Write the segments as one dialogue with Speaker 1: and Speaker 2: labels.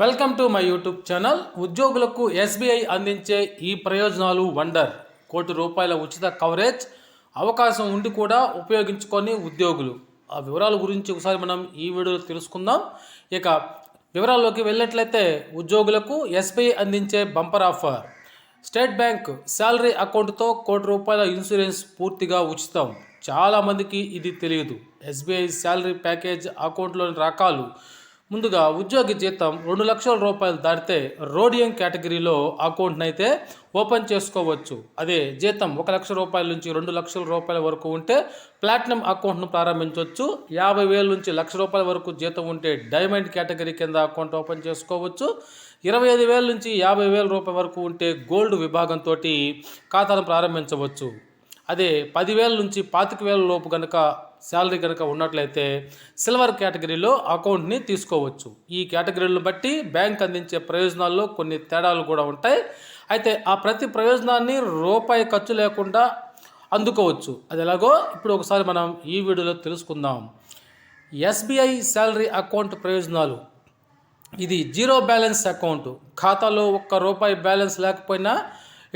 Speaker 1: Welcome to my YouTube channel ఉద్యోగులకు SBI అందించే ఈ ప్రయోజనాలు వండర్. కోటి రూపాయల ఉచిత కవరేజ్ అవకాశం ఉండి కూడా ఉపయోగించుకొని ఉద్యోగులు. ఆ వివరాల గురించి ఒకసారి మనం ఈ వీడియోలో తెలుసుకుందాం. ఇక వివరాల్లోకి వెళ్ళినట్లయితే ఉద్యోగులకు ఎస్బీఐ అందించే bumper offer. State bank salary అకౌంట్తో కోటి రూపాయల ఇన్సూరెన్స్ పూర్తిగా ఉచితం. చాలామందికి ఇది తెలియదు. ఎస్బీఐ శాలరీ ప్యాకేజ్ అకౌంట్లోని రకాలు ముందుగా ఉద్యోగి జీతం రెండు లక్షల రూపాయలు దాటితే రోడియం కేటగిరీలో అకౌంట్ని అయితే ఓపెన్ చేసుకోవచ్చు. అదే జీతం ఒక లక్ష రూపాయల నుంచి రెండు లక్షల రూపాయల వరకు ఉంటే ప్లాటినం అకౌంట్ను ప్రారంభించవచ్చు యాభై వేల నుంచి లక్ష రూపాయల వరకు జీతం ఉంటే డైమండ్ కేటగిరీ కింద అకౌంట్ ఓపెన్ చేసుకోవచ్చు. ఇరవై ఐదు వేల నుంచి యాభై వేల రూపాయల వరకు ఉంటే గోల్డ్ విభాగంతో ఖాతాను ప్రారంభించవచ్చు. అదే పదివేల నుంచి పాతిక వేల లోపు కనుక శాలరీ కనుక ఉన్నట్లయితే సిల్వర్ కేటగిరీలో అకౌంట్ని తీసుకోవచ్చు. ఈ కేటగిరీలను బట్టి బ్యాంక్ అందించే ప్రయోజనాల్లో కొన్ని తేడాలు కూడా ఉంటాయి. అయితే ఆ ప్రతి ప్రయోజనాన్ని రూపాయి ఖర్చు లేకుండా అందుకోవచ్చు. అది ఎలాగో ఇప్పుడు ఒకసారి మనం ఈ వీడియోలో తెలుసుకుందాం. ఎస్బీఐ శాలరీ అకౌంట్ ప్రయోజనాలు. ఇది జీరో బ్యాలెన్స్ అకౌంట్. ఖాతాలో ఒక్క రూపాయి బ్యాలెన్స్ లేకపోయినా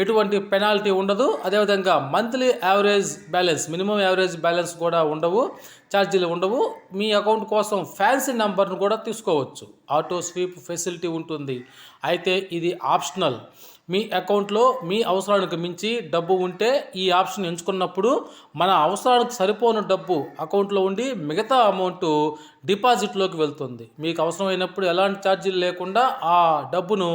Speaker 1: ఎటువంటి పెనాల్టీ ఉండదు. అదేవిధంగా monthly average balance minimum average balance కూడా ఉండవు ఛార్జీలు ఉండవు. మీ అకౌంట్ కోసం ఫ్యాన్సీ నెంబర్ను కూడా తీసుకోవచ్చు. ఆటో స్వీప్ ఫెసిలిటీ ఉంటుంది. అయితే ఇది ఆప్షనల్. మీ అకౌంట్లో మీ అవసరానికి మించి డబ్బు ఉంటే ఈ ఆప్షన్ ఎంచుకున్నప్పుడు మన అవసరానికి సరిపోని డబ్బు అకౌంట్లో ఉండి మిగతా అమౌంట్ డిపాజిట్లోకి వెళ్తుంది. మీకు అవసరమైనప్పుడు ఎలాంటి ఛార్జీలు లేకుండా ఆ డబ్బును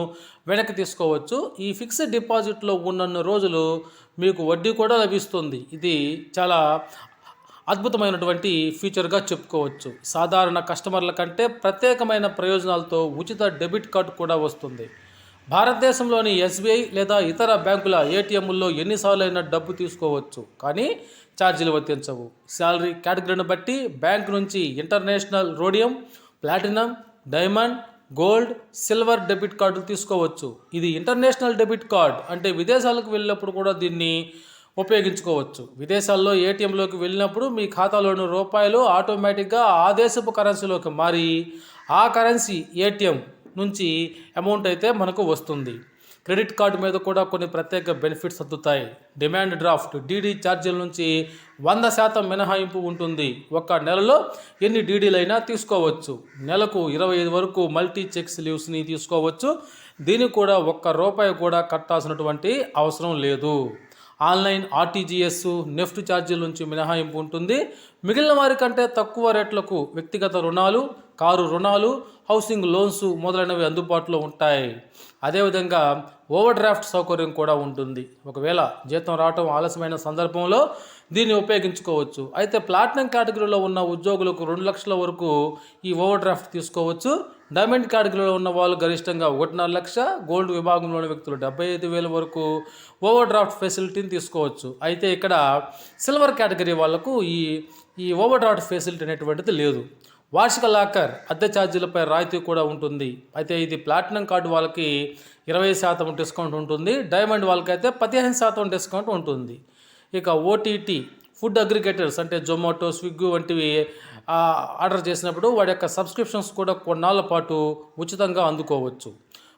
Speaker 1: వెనక్కి తీసుకోవచ్చు. ఈ ఫిక్స్డ్ డిపాజిట్లో ఉన్నన్న రోజులు మీకు వడ్డీ కూడా లభిస్తుంది. ఇది చాలా అద్భుతమైనటువంటి ఫీచర్గా చెప్పుకోవచ్చు. సాధారణ కస్టమర్ల కంటే ప్రత్యేకమైన ప్రయోజనాలతో ఉచిత డెబిట్ కార్డు కూడా వస్తుంది. భారతదేశంలోని ఎస్బీఐ లేదా ఇతర బ్యాంకుల ఏటీఎంల్లో ఎన్నిసార్లు అయినా డబ్బు తీసుకోవచ్చు కానీ ఛార్జీలు వర్తించవు. శాలరీ కేటగిరీని బట్టి బ్యాంక్ నుంచి international rhodium platinum diamond gold silver debit కార్డులు తీసుకోవచ్చు. ఇది ఇంటర్నేషనల్ డెబిట్ కార్డ్ అంటే విదేశాలకు వెళ్ళినప్పుడు కూడా దీన్ని ఉపయోగించుకోవచ్చు. విదేశాల్లో ఏటీఎంలోకి వెళ్ళినప్పుడు మీ ఖాతాలోని రూపాయలు ఆటోమేటిక్గా ఆ దేశపు కరెన్సీలోకి మారి ఆ కరెన్సీ ఏటీఎం నుంచి అమౌంట్ అయితే మనకు వస్తుంది. క్రెడిట్ కార్డు మీద కూడా కొన్ని ప్రత్యేక బెనిఫిట్స్ అందుతాయి. డిమాండ్ డ్రాఫ్ట్ డీడీ ఛార్జీల నుంచి వంద శాతం మినహాయింపు ఉంటుంది. ఒక నెలలో ఎన్ని డీడీలైనా తీసుకోవచ్చు. నెలకు ఇరవై ఐదు వరకు మల్టీ చెక్స్ లీవ్స్ని తీసుకోవచ్చు. దీనికి కూడా ఒక్క రూపాయి కూడా కట్టాల్సినటువంటి అవసరం లేదు. ఆన్లైన్ ఆర్టీజీఎస్ నెఫ్ట్ ఛార్జీల నుంచి మినహాయింపు ఉంటుంది. మిగిలిన వారి కంటే తక్కువ రేట్లకు వ్యక్తిగత రుణాలు కారు రుణాలు హౌసింగ్ లోన్స్ మొదలైనవి అందుబాటులో ఉంటాయి. అదేవిధంగా ఓవర్ డ్రాఫ్ట్ సౌకర్యం కూడా ఉంటుంది. ఒకవేళ జీతం రావటం ఆలస్యమైన సందర్భంలో దీన్ని ఉపయోగించుకోవచ్చు. అయితే ప్లాటినం కేటగిరీలో ఉన్న ఉద్యోగులకు రెండు లక్షల వరకు ఈ ఓవర్ డ్రాఫ్ట్ తీసుకోవచ్చు. డైమండ్ కేటగిరీలో ఉన్న వాళ్ళు గరిష్టంగా ఒకటిన్నర లక్ష గోల్డ్ విభాగంలోని వ్యక్తులు డెబ్బై ఐదు వేల వరకు ఓవర్ డ్రాఫ్ట్ ఫెసిలిటీని తీసుకోవచ్చు. అయితే ఇక్కడ సిల్వర్ కేటగిరీ వాళ్ళకు ఈ ఈ ఓవర్ డ్రాఫ్ట్ ఫెసిలిటీ అనేటువంటిది లేదు. వార్షిక లాకర్ అద్దె ఛార్జీలపై రాయితీ కూడా ఉంటుంది. అయితే ఇది ప్లాటినం కార్డు వాళ్ళకి ఇరవై శాతం డిస్కౌంట్ ఉంటుంది. డైమండ్ వాళ్ళకైతే పదిహేను శాతం డిస్కౌంట్ ఉంటుంది. ఇక ఓటీటీ ఫుడ్ అగ్రిగేటర్స్ అంటే జొమాటో స్విగ్గీ వంటివి ఆర్డర్ చేసినప్పుడు వాడి యొక్క సబ్స్క్రిప్షన్స్ కూడా కొన్నాళ్ళ పాటు ఉచితంగా అందుకోవచ్చు.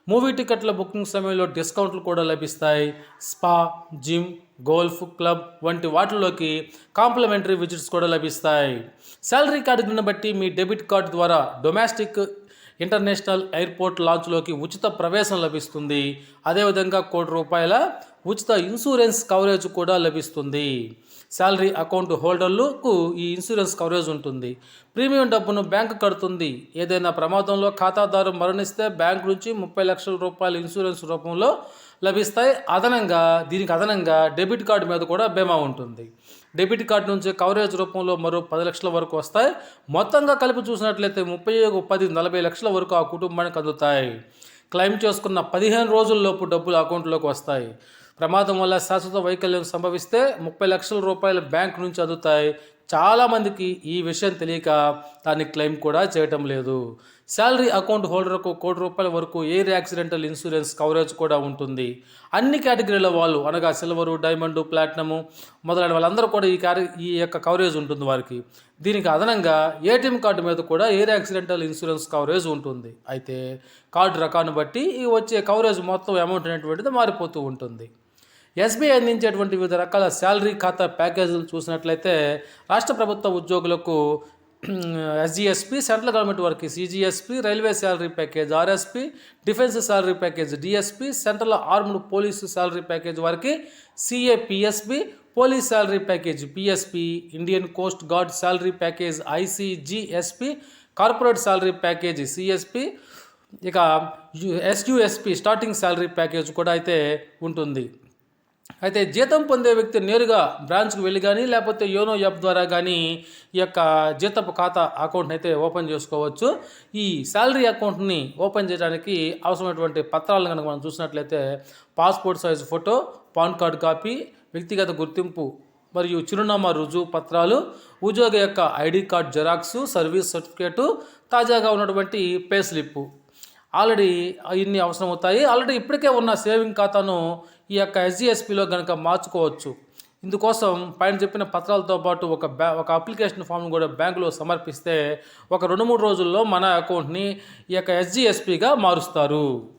Speaker 1: మూవీ టికెట్ల బుకింగ్ సమయంలో డిస్కౌంట్లు కూడా లభిస్తాయి. స్పా జిమ్ గోల్ఫ్ క్లబ్ వంటి వాటిలోకి కాంప్లిమెంటరీ విజిట్స్ కూడా లభిస్తాయి. శాలరీ కార్డును బట్టి మీ డెబిట్ కార్డు ద్వారా డొమెస్టిక్ ఇంటర్నేషనల్ ఎయిర్పోర్ట్ లాంచ్లోకి ఉచిత ప్రవేశం లభిస్తుంది. అదేవిధంగా కోటి రూపాయల ఉచిత ఇన్సూరెన్స్ కవరేజ్ కూడా లభిస్తుంది. శాలరీ అకౌంట్ హోల్డర్లకు ఈ ఇన్సూరెన్స్ కవరేజ్ ఉంటుంది. ప్రీమియం డబ్బును బ్యాంకు కడుతుంది. ఏదైనా ప్రమాదంలో ఖాతాదారు మరణిస్తే బ్యాంక్ నుంచి ముప్పై లక్షల రూపాయల ఇన్సూరెన్స్ రూపంలో లభిస్తాయి. అదనంగా దీనికి అదనంగా డెబిట్ కార్డు మీద కూడా బీమా ఉంటుంది. డెబిట్ కార్డు నుంచి కవరేజ్ రూపంలో మరో పది లక్షల వరకు వస్తాయి. మొత్తంగా కలిపి చూసినట్లయితే ముప్పై పది నలభై లక్షల వరకు ఆ కుటుంబానికి అందుతాయి. క్లెయిమ్ చేసుకున్న పదిహేను రోజుల్లోపు డబ్బులు అకౌంట్లోకి వస్తాయి. ప్రమాదం వల్ల శాశ్వత వైకల్యం సంభవిస్తే ముప్పై లక్షల రూపాయలు బ్యాంక్ నుంచి అందుతాయి. చాలామందికి ఈ విషయం తెలియక దాన్ని క్లెయిమ్ కూడా చేయటం లేదు. శాలరీ అకౌంట్ హోల్డర్కు కోటి రూపాయల వరకు ఎయిర్ యాక్సిడెంటల్ ఇన్సూరెన్స్ కవరేజ్ కూడా ఉంటుంది. అన్ని కేటగిరీల వాళ్ళు అనగా సిల్వరు డైమండ్ ప్లాటినము మొదలైన వాళ్ళందరూ కూడా ఈ క్యారి ఈ యొక్క కవరేజ్ ఉంటుంది వారికి. దీనికి అదనంగా ఏటీఎం కార్డు మీద కూడా ఎయిర్ యాక్సిడెంటల్ ఇన్సూరెన్స్ కవరేజ్ ఉంటుంది. అయితే కార్డు రకాన్ని బట్టి ఈ వచ్చే కవరేజ్ మొత్తం అమౌంట్ అనేటువంటిది మారిపోతూ ఉంటుంది. ఎస్బీఐ అందించేటువంటి వివిధ రకాల శాలరీ ఖాతా ప్యాకేజీలు చూసినట్లయితే రాష్ట్ర ప్రభుత్వ ఉద్యోగులకు ఎస్జిఎస్పి సెంట్రల్ గవర్నమెంట్ వారికి CGSP railway salary package RSP defence salary package DSP central armed police salary package వారికి CAPSB police salary package PSP Indian coast guard salary package ICGSP corporate salary package CSP ఇక SUSP starting salary package కూడా అయితే ఉంటుంది. అయితే జీతం పొందే వ్యక్తి నేరుగా బ్రాంచ్కి వెళ్ళి కానీ లేకపోతే యోనో యాప్ ద్వారా కానీ ఈ యొక్క జీతపు ఖాతా అకౌంట్ని అయితే ఓపెన్ చేసుకోవచ్చు. ఈ శాలరీ అకౌంట్ని ఓపెన్ చేయడానికి అవసరమైనటువంటి పత్రాలను కనుక మనం చూసినట్లయితే passport size photo pan card copy వ్యక్తిగత గుర్తింపు మరియు చిరునామా రుజువు పత్రాలు ఉద్యోగి యొక్క ID card xerox service certificate తాజాగా ఉన్నటువంటి పే స్లిప్. ఆల్రెడీ ఇన్ని అవసరం అవుతాయి ఆల్రెడీ ఇప్పటికే ఉన్న సేవింగ్ ఖాతాను ఈ యొక్క ఎస్జిఎస్పిలో కనుక మార్చుకోవచ్చు. ఇందుకోసం పైన చెప్పిన పత్రాలతో పాటు ఒక బ్యా ఒక అప్లికేషన్ ఫామ్ను కూడా బ్యాంకులో సమర్పిస్తే ఒక రెండు మూడు రోజుల్లో మన అకౌంట్ని ఈ యొక్క ఎస్జిఎస్పిగా మారుస్తారు.